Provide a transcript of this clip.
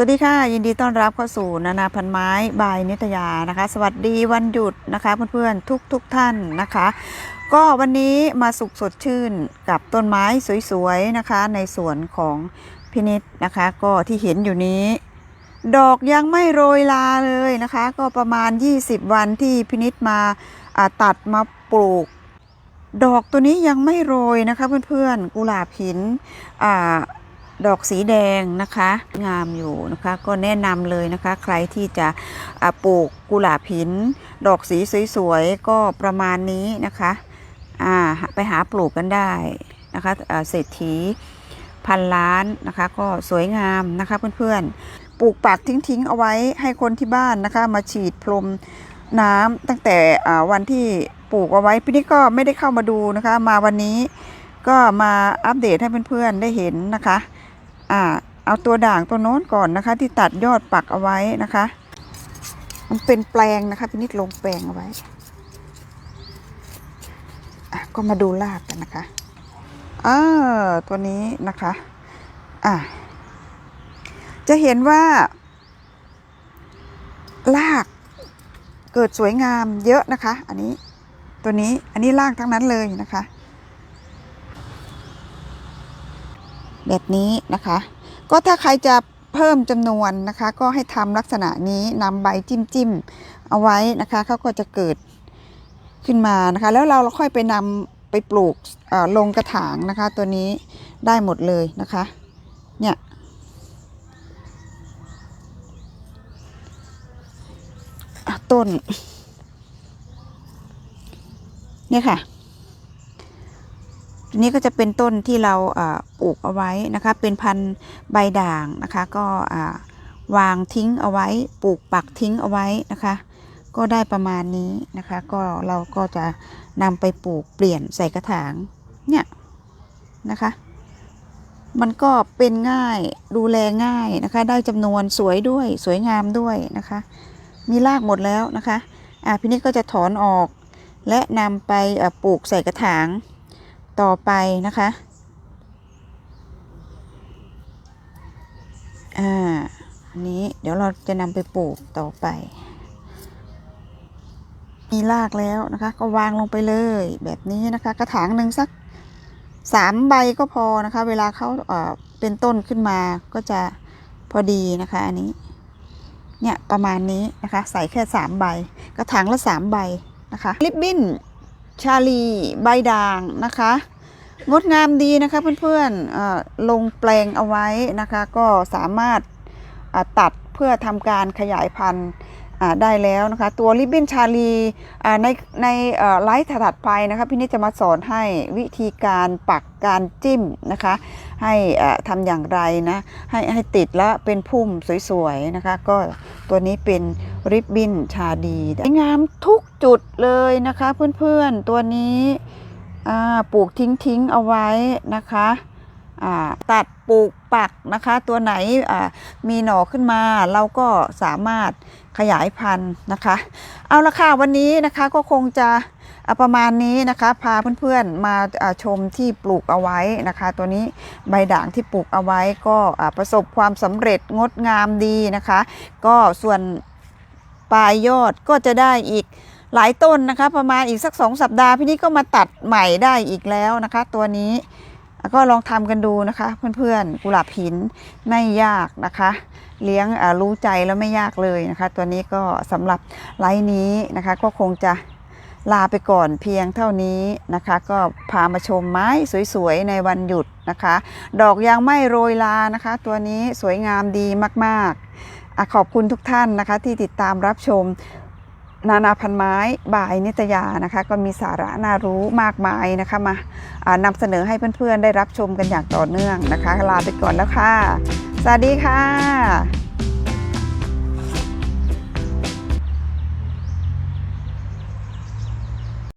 สวัสดีค่ะ ยินดีต้อนรับเข้าสู่นานาพันไม้บายนิตยานะคะ สวัสดีวันหยุดนะคะเพื่อนๆทุกๆท่านนะคะ ก็วันนี้มาสุขสดชื่นกับต้นไม้สวยๆนะคะ ในสวนของพินิษนะคะ ก็ที่เห็นอยู่นี้ ดอกยังไม่โรยลาเลยนะคะ ก็ประมาณ 20 วันที่พินิษมาอ่าตัดมาปลูก ดอกตัวนี้ยังไม่โรยนะคะเพื่อนๆกุหลาบหินอ่า ดอกสีแดงนะคะ งามอยู่นะคะ ก็แนะนำเลยนะคะ ใครที่จะปลูกกุหลาบหิน ดอกสีสวยๆ ก็ประมาณนี้นะคะอ่าไปหาปลูกกันได้นะคะเศรษฐีพันล้านนะคะ ก็สวยงามนะคะเพื่อนๆ ปลูกปักทิ้งๆ เอาไว้ให้คนที่บ้านนะคะ มาฉีดพรมน้ำตั้งแต่วันที่ปลูกเอาไว้พี่นี่ก็ไม่ได้เข้ามาดูนะคะ มาวันนี้ก็มาอัปเดตให้เพื่อนๆได้เห็นนะคะ อ่าเอาตัวด่างตัวโน้นก่อนนะคะ ที่ตัดยอดปักเอาไว้นะคะ มันเป็นแปลงนะคะพินิจลงแปลงเอาไว้ก็มาดูรากกันนะคะอ่าตัวนี้นะคะอ่าจะเห็นว่า รากเกิดสวยงามเยอะนะคะ อันนี้ตัวนี้อันนี้รากทั้งนั้นเลยนะคะ แบบนี้นะคะ ก็ถ้าใครจะเพิ่มจำนวนนะคะ ก็ให้ทำลักษณะนี้นำใบจิ้มจิ้มเอาไว้นะคะเขาก็จะเกิดขึ้นมานะคะ แล้วเราค่อยไปนำไปปลูกลงกระถางนะคะ ตัวนี้ได้หมดเลยนะคะ เนี่ยต้น เนี่ยค่ะ นี้ก็จะเป็นต้นที่เราปลูกเอาไว้นะคะ เป็นพันธุ์ใบด่างนะคะ ก็วางทิ้งเอาไว้ ปลูกปักทิ้งเอาไว้นะคะ ก็ได้ประมาณนี้นะคะ ก็เราก็จะนำไปปลูกเปลี่ยนใส่กระถางเนี่ยนะคะ มันก็เป็นง่ายดูแลง่ายนะคะ ได้จำนวนสวยด้วยสวยงามด้วยนะคะ มีรากหมดแล้วนะคะอ่าพี่นิดก็จะถอนออกและนำไปปลูกใส่กระถาง ต่อไปนะคะอ่าอันนี้เดี๋ยวเราจะนำไปปลูกต่อไป มีรากแล้วนะคะ ก็วางลงไปเลยแบบนี้นะคะ กระถางหนึ่งสักสามใบก็พอนะคะ เวลาเขาเอ่อเป็นต้นขึ้นมาก็จะพอดีนะคะอันนี้เนี่ยประมาณนี้นะคะ ใส่แค่สามใบ กระถางละสามใบนะคะลิบบิ้น ชาลีใบด่างนะคะ งดงามดีนะคะเพื่อนๆลงแปลงเอาไว้นะคะ ก็สามารถตัดเพื่อทำการขยายพันธุ์ได้แล้วนะคะ ตัวริบบิ้นชาลีในในไลฟ์ถัดไปนะคะพี่นิดจะมาสอนให้วิธีการปักการจิ้มนะคะ ให้ทำอย่างไรนะให้ให้ติดแล้วเป็นพุ่มสวยๆนะคะ ก็ตัวนี้เป็น ริบบินชาดีงามทุกจุดเลยนะคะเพื่อนๆตัวนี้ปลูกทิ้งทิ้งๆเอาไว้นะคะตัดปลูกปักนะคะ ตัวไหนมีหน่อขึ้นมาเราก็สามารถขยายพันธุ์นะคะ เอาละค่ะวันนี้นะคะก็คงจะประมาณนี้นะคะพาเพื่อนๆมาชมที่ปลูกเอาไว้นะคะ ตัวนี้ใบด่างที่ปลูกเอาไว้ก็ประสบความสำเร็จงดงามดีนะคะ ก็ส่วน ปลายยอดก็จะได้อีกหลายต้นนะคะ ประมาณอีกสักสองสัปดาห์พี่นี่ก็มาตัดใหม่ได้อีกแล้วนะคะ ตัวนี้ก็ลองทำกันดูนะคะ เพื่อนๆกุหลาบหินไม่ยากนะคะ เลี้ยงรู้ใจแล้วไม่ยากเลยนะคะ ตัวนี้ก็สำหรับไลฟ์นี้นะคะ ก็คงจะลาไปก่อนเพียงเท่านี้นะคะ ก็พามาชมไม้สวยๆในวันหยุดนะคะ ดอกยังไม่โรยลานะคะ ตัวนี้สวยงามดีมากๆ อขอบคุณทุกท่านนะคะ ที่ติดตามรับชมนานาพันไม้บายนิตยานะคะ ก็มีสาระน่ารู้มากมายนะคะมาานำเสนอให้เพื่อนๆ ได้รับชมกันอย่างต่อเนื่องนะคะ ลาไปก่อนแล้วค่ะ สวัสดีค่ะ